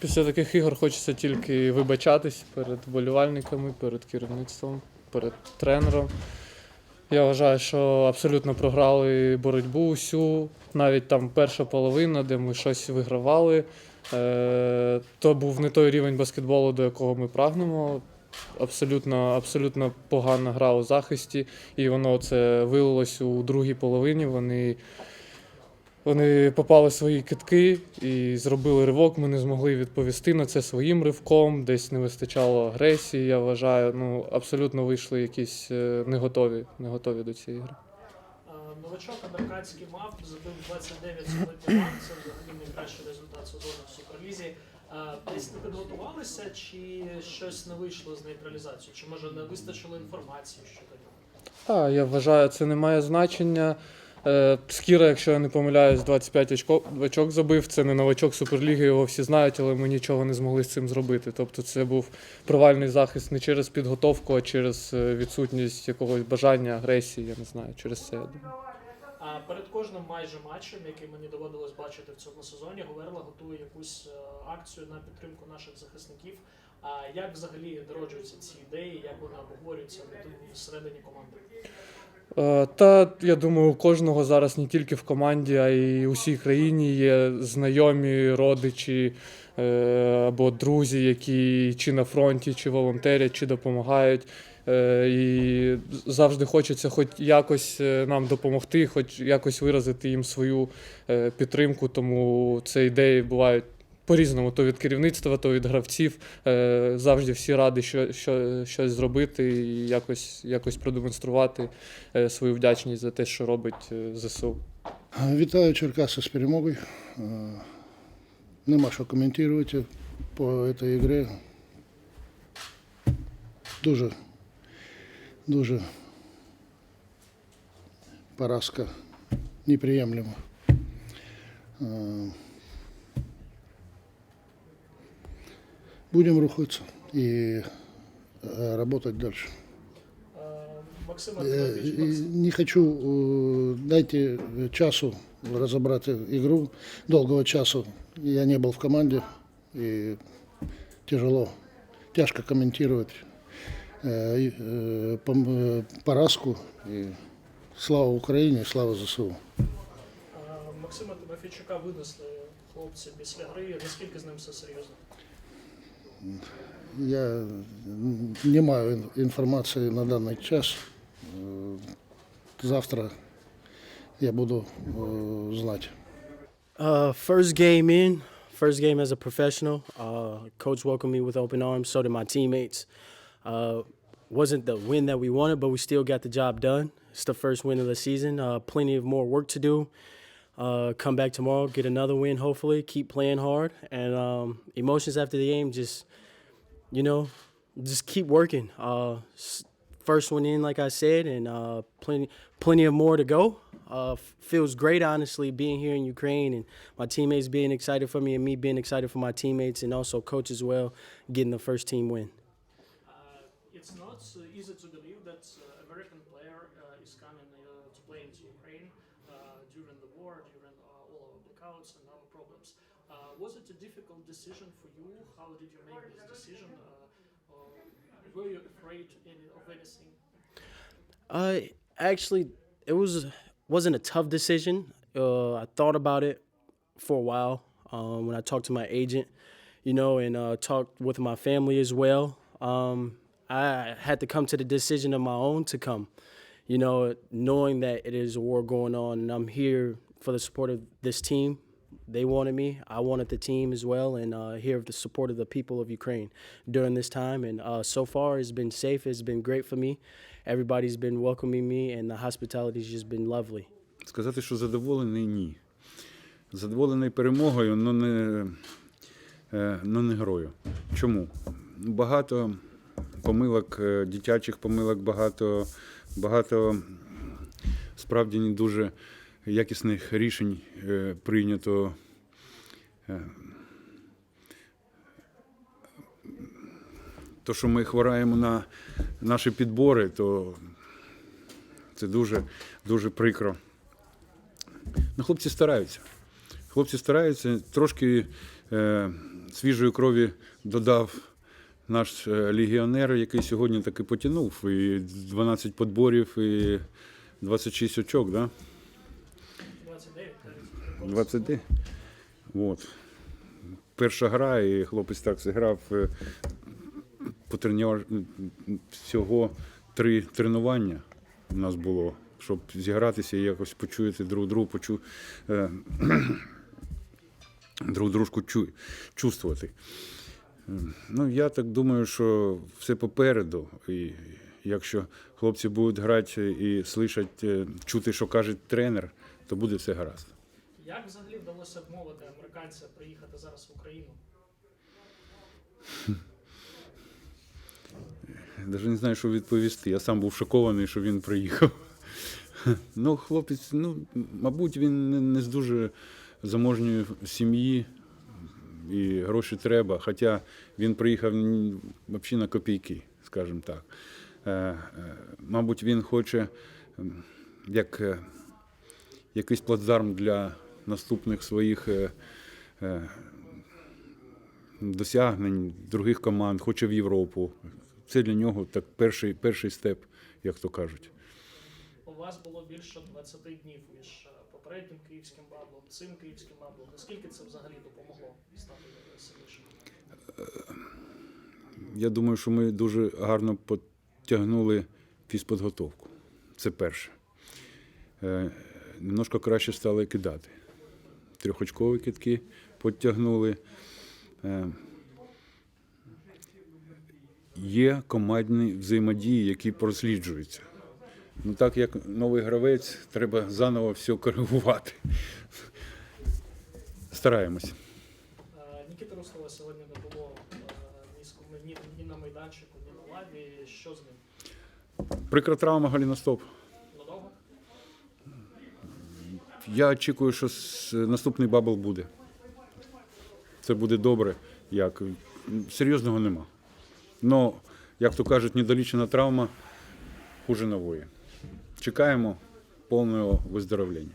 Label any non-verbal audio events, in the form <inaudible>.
Після таких ігор хочеться тільки вибачатись перед вболівальниками, перед керівництвом, перед тренером. Я вважаю, що абсолютно програли боротьбу усю. Навіть там перша половина, де ми щось вигравали. Е, то був не той рівень баскетболу, до якого ми прагнемо. Абсолютно, абсолютно погана гра у захисті, і воно це вилилось у другій половині. Вони вони попали в свої китки і зробили ривок. Ми не змогли відповісти на це своїм ривком. Десь не вистачало агресії. Я вважаю. Ну абсолютно вийшли якісь е, не готові, не готові до цієї гри. Новачок американський мав забив 29 сьогодні команд. Це взагалі найкращий результат сезону в Суперлізі. Десь не підготувалися, чи щось не вийшло з нейтралізацією? Чи може не вистачило інформації щодо нього? Так, я вважаю, це не має значення. Е, Скіра, якщо я не помиляюсь, 25 очко, очок забив. Це не новачок Суперліги, його всі знають, але ми нічого не змогли з цим зробити. Тобто це був провальний захист не через підготовку, а через е, відсутність якогось бажання, агресії, я не знаю, через це. А перед кожним майже матчем, який мені доводилось бачити в цьому сезоні, Говерла готує якусь е, акцію на підтримку наших захисників. А як взагалі народжуються ці ідеї, як вони обговорюються всередині команди? Е, Та я думаю, у кожного зараз не тільки в команді, а й у всій країні є знайомі, родичі е, або друзі, які чи на фронті, чи волонтерять, чи допомагають. Е, І завжди хочеться хоч якось нам допомогти, хоч якось виразити їм свою підтримку. Тому це ідеї бувають по-різному, то від керівництва, то від гравців. Е, Завжди всі раді що, що, щось зробити і якось, якось продемонструвати е, свою вдячність за те, що робить е, ЗСУ. Вітаю Черкаси з перемогою. Нема що коментувати по цій ігрі. Дуже, дуже поразка неприемлема. Будем рухаться и э, работать дальше. Е, Максима Е, Тимофійович, і Максим- Не хочу, е, дайте часу разобрать игру, долгого часу. Я не был в команде, и тяжело, тяжко комментировать э, и, э, пом- э, поразку. И слава Украине, слава ЗСУ. Е, Максима Тимофійчука винесли хлопці після гри. Наскільки з ним все серйозно? Я не маю ин- информации на данный час. Э, Завтра я буду э, знать. Uh, first game in, first game as a professional. Uh, coach welcomed me with open arms. So did my teammates. Uh, wasn't the win that we wanted, but we still got the job done. It's the first win of the season. Uh, plenty of more work to do. Uh, come back tomorrow, get another win. Hopefully, keep playing hard. And um, emotions after the game, just you know, just keep working. Uh, first one in, like I said, and uh, plenty, plenty of more to go. Uh, feels great, honestly, being here in Ukraine and my teammates being excited for me, and me being excited for my teammates, and also coach as well, getting the first team win. Uh, it's not so easy to believe that uh, American player uh, is coming uh, to play into Ukraine uh, during the war, uh, all our and our problems. Uh, was it a difficult decision for you? How did you make this decision? Uh, were you afraid any, of anything? Actually, it was wasn't a tough decision. Uh, I thought about it for a while um, when I talked to my agent, you know, and uh, talked with my family as well. Um, I had to come to the decision of my own to come, you know, knowing that it is a war going on, and I'm here for the support of this team. They wanted me. I wanted the team as well, and uh, here the support of the people of Ukraine during this time. And uh, so far, it's been safe. It's been great for me. Everybody's been welcoming me, and the hospitality's just been lovely. Сказати, що задоволений ні. Задоволений перемогою, але не, е, но не грою. Чому? Багато помилок, е, дитячих помилок, багато, багато справді не дуже якісних рішень е, прийнято. Е, То, що ми хвораємо на наші підбори, то це дуже, дуже прикро. Ну, хлопці стараються. Хлопці стараються, трошки е, свіжої крові додав наш е, легіонер, який сьогодні таки потягнув. І 12 подборів, і 26 очок, да? 29, 20. От. Перша гра, і хлопець так зіграв е, по тренувар... всього три тренування у нас було, щоб зігратися і якось почуяти друг другу, почу... е, <clears throat> друг дружку чу... чувствувати. Ну, я так думаю, що все попереду. І якщо хлопці будуть грати і слышать, е, чути, що каже тренер, то буде все гаразд. Як взагалі вдалося вмовити американця приїхати зараз в Україну? Навіть не знаю, що відповісти. Я сам був шокований, що він приїхав. Ну, хлопець, ну, мабуть, він не- не з дуже заможньої сім'ї і гроші треба. Хоча він приїхав взагалі на копійки, скажімо так. Е, е, Мабуть, він хоче як е, якийсь плацдарм для наступних своїх е, е, досягнень других команд, хоче в Європу. Це для нього так перший, перший степ, як то кажуть. У вас було більше 20 днів між е, попереднім київським баблом, цим київським баблом. Наскільки це взагалі допомогло стати сильнішим? Я думаю, що ми дуже гарно потягнули фізподготовку. Це перше. Немножко краще стали кидати. Трьохочкові китки підтягнули. Е, Є командні взаємодії, які просліджуються. Ну так як новий гравець, треба заново все коригувати. Стараємось. Е, Нікіти Руслова сьогодні не було е, ні на майданчику, ні на лаві. Що з ним? Прикра травма Галіностоп. Я очікую, що наступний бабл буде. Це буде добре. Як серйозного нема. Ну, як то кажуть, недолічена травма хуже нової. Чекаємо повного виздоровлення.